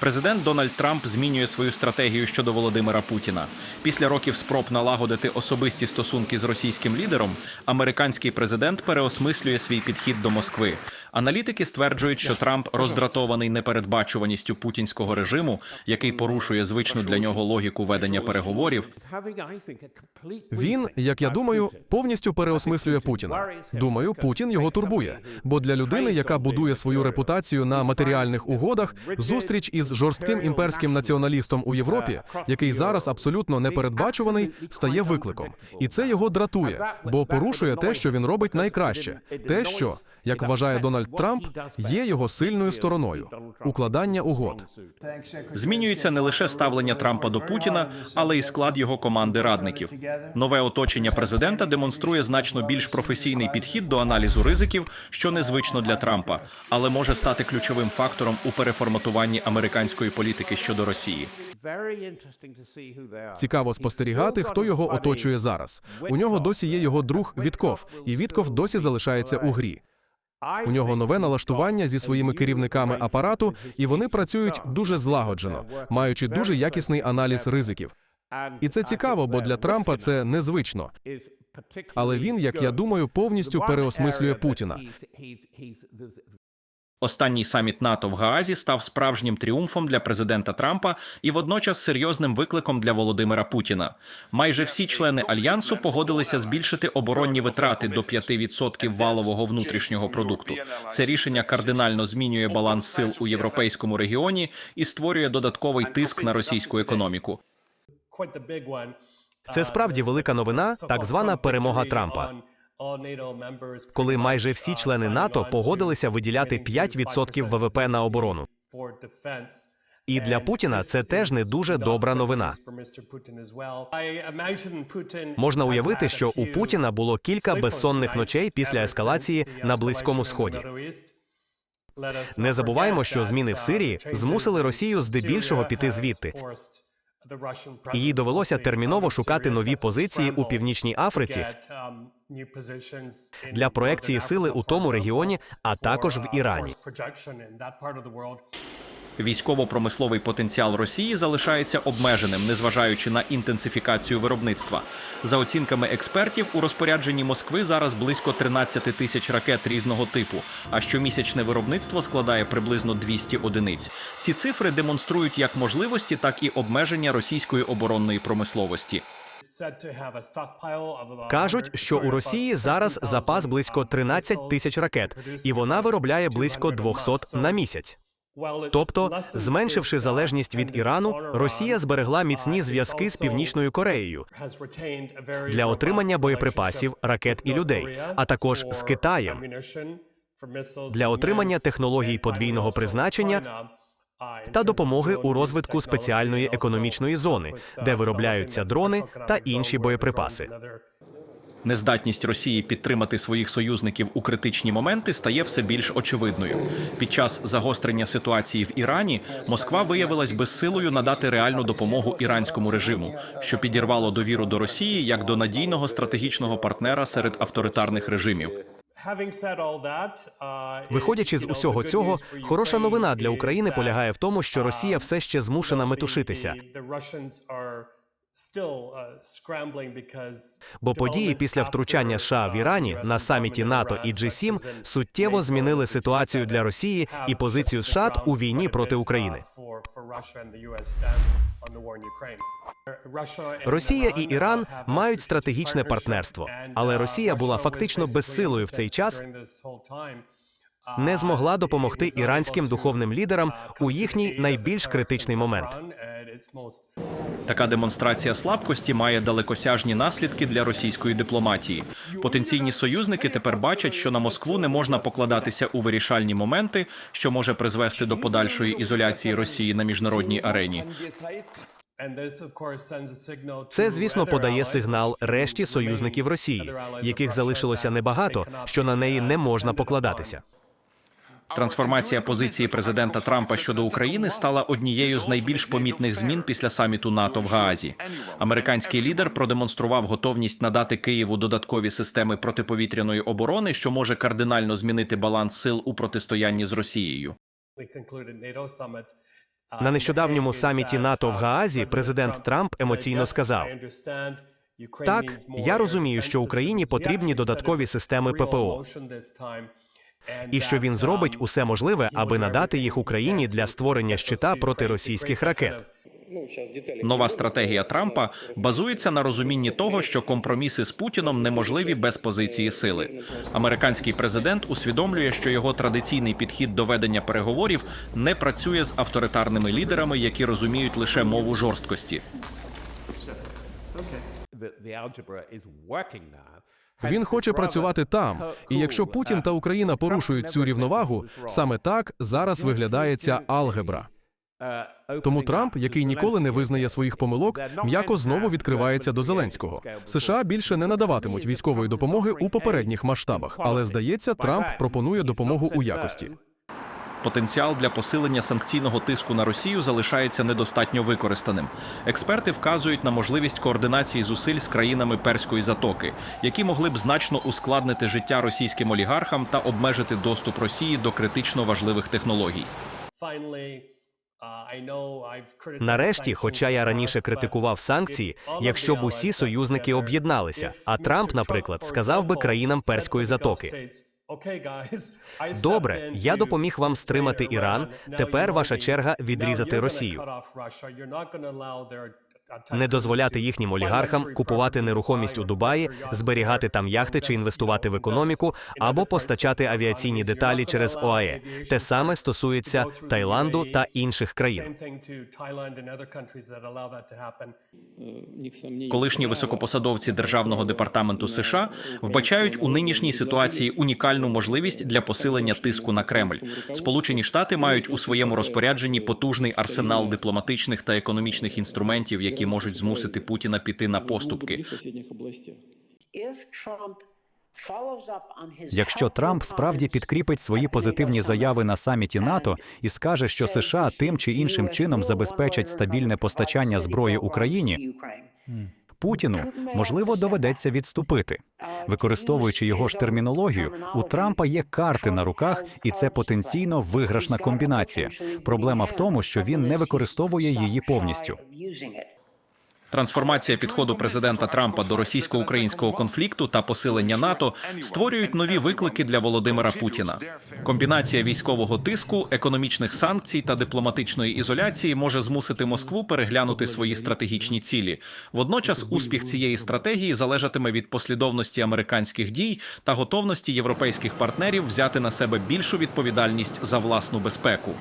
Президент Дональд Трамп змінює свою стратегію щодо Володимира Путіна. Після років спроб налагодити особисті стосунки з російським лідером, американський президент переосмислює свій підхід до Москви. Аналітики стверджують, що Трамп роздратований непередбачуваністю путінського режиму, який порушує звичну для нього логіку ведення переговорів, Він, як я думаю, повністю переосмислює Путіна. Думаю, Путін його турбує. Бо для людини, яка будує свою репутацію на матеріальних угодах, зустріч із жорстким імперським націоналістом у Європі, який зараз абсолютно непередбачуваний, стає викликом. І це його дратує, бо порушує те, що він робить найкраще, те, що, як вважає Дональд Трамп, є його сильною стороною укладання угод. Змінюється не лише ставлення Трампа до Путіна, але й склад його команди радників. Нове оточення президента демонструє значно більш професійний підхід до аналізу ризиків, що незвично для Трампа, але може стати ключовим фактором у переформатуванні американської політики щодо Росії. Цікаво спостерігати, хто його оточує зараз. У нього досі є його друг Вітков, і Вітков досі залишається у грі. У нього нове налаштування зі своїми керівниками апарату, і вони працюють дуже злагоджено, маючи дуже якісний аналіз ризиків. І це цікаво, бо для Трампа це незвично. Але він, як я думаю, повністю переосмислює Путіна. Останній саміт НАТО в Гаазі став справжнім тріумфом для президента Трампа і водночас серйозним викликом для Володимира Путіна. Майже всі члени альянсу погодилися збільшити оборонні витрати до 5% валового внутрішнього продукту. Це рішення кардинально змінює баланс сил у європейському регіоні і створює додатковий тиск на російську економіку. Це справді велика новина, так звана перемога Трампа. Коли майже всі члени НАТО погодилися виділяти 5% ВВП на оборону. І для Путіна це теж не дуже добра новина. Можна уявити, що у Путіна було кілька безсонних ночей після ескалації на Близькому Сході. Не забуваємо, що зміни в Сирії змусили Росію здебільшого піти звідти. Їй довелося терміново шукати нові позиції у північній Африці для проекції сили у тому регіоні, а також в Ірані. Військово-промисловий потенціал Росії залишається обмеженим, незважаючи на інтенсифікацію виробництва. За оцінками експертів, у розпорядженні Москви зараз близько 13 тисяч ракет різного типу, а щомісячне виробництво складає приблизно 200 одиниць. Ці цифри демонструють як можливості, так і обмеження російської оборонної промисловості. Кажуть, що у Росії зараз запас близько 13 тисяч ракет, і вона виробляє близько 200 на місяць. Тобто, зменшивши залежність від Ірану, Росія зберегла міцні зв'язки з Північною Кореєю для отримання боєприпасів, ракет і людей, а також з Китаєм для отримання технологій подвійного призначення та допомоги у розвитку спеціальної економічної зони, де виробляються дрони та інші боєприпаси. Нездатність Росії підтримати своїх союзників у критичні моменти стає все більш очевидною. Під час загострення ситуації в Ірані Москва виявилась безсилою надати реальну допомогу іранському режиму, що підірвало довіру до Росії як до надійного стратегічного партнера серед авторитарних режимів. Виходячи з усього цього, хороша новина для України полягає в тому, що Росія все ще змушена метушитися. Бо події після втручання США в Ірані на саміті НАТО і G7 суттєво змінили ситуацію для Росії і позицію США у війні проти України. Росія і Іран мають стратегічне партнерство, але Росія була фактично безсилою в цей час. Не змогла допомогти іранським духовним лідерам у їхній найбільш критичний момент. Така демонстрація слабкості має далекосяжні наслідки для російської дипломатії. Потенційні союзники тепер бачать, що на Москву не можна покладатися у вирішальні моменти, що може призвести до подальшої ізоляції Росії на міжнародній арені. Це, звісно, подає сигнал решті союзників Росії, яких залишилося небагато, що на неї не можна покладатися. Трансформація позиції президента Трампа щодо України стала однією з найбільш помітних змін після саміту НАТО в Гаазі. Американський лідер продемонстрував готовність надати Києву додаткові системи протиповітряної оборони, що може кардинально змінити баланс сил у протистоянні з Росією. На нещодавньому саміті НАТО в Гаазі президент Трамп емоційно сказав: Так, я розумію, що Україні потрібні додаткові системи ППО. І що він зробить усе можливе, аби надати їх Україні для створення щита проти російських ракет. Нова стратегія Трампа базується на розумінні того, що компроміси з Путіном неможливі без позиції сили. Американський президент усвідомлює, що його традиційний підхід до ведення переговорів не працює з авторитарними лідерами, які розуміють лише мову жорсткості. Він хоче працювати там. І якщо Путін та Україна порушують цю рівновагу, саме так зараз виглядає ця алгебра. Тому Трамп, який ніколи не визнає своїх помилок, м'яко знову відкривається до Зеленського. США більше не надаватимуть військової допомоги у попередніх масштабах, але здається, Трамп пропонує допомогу у якості. Потенціал для посилення санкційного тиску на Росію залишається недостатньо використаним. Експерти вказують на можливість координації зусиль з країнами Перської затоки, які могли б значно ускладнити життя російським олігархам та обмежити доступ Росії до критично важливих технологій. Нарешті, хоча я раніше критикував санкції, якщо б усі союзники об'єдналися, а Трамп, наприклад, сказав би країнам Перської затоки. Добре, я допоміг вам стримати Іран. Тепер ваша черга відрізати Росію. Не дозволяти їхнім олігархам купувати нерухомість у Дубаї, зберігати там яхти чи інвестувати в економіку, або постачати авіаційні деталі через ОАЕ. Те саме стосується Таїланду та інших країн. Колишні високопосадовці державного департаменту США вбачають у нинішній ситуації унікальну можливість для посилення тиску на Кремль. Сполучені Штати мають у своєму розпорядженні потужний арсенал дипломатичних та економічних інструментів, які можуть змусити Путіна піти на поступки. Якщо Трамп справді підкріпить свої позитивні заяви на саміті НАТО і скаже, що США тим чи іншим чином забезпечать стабільне постачання зброї Україні, Путіну можливо доведеться відступити. Використовуючи його ж термінологію, у Трампа є карти на руках, і це потенційно виграшна комбінація. Проблема в тому, що він не використовує її повністю. Трансформація підходу президента Трампа до російсько-українського конфлікту та посилення НАТО створюють нові виклики для Володимира Путіна. Комбінація військового тиску, економічних санкцій та дипломатичної ізоляції може змусити Москву переглянути свої стратегічні цілі. Водночас, успіх цієї стратегії залежатиме від послідовності американських дій та готовності європейських партнерів взяти на себе більшу відповідальність за власну безпеку.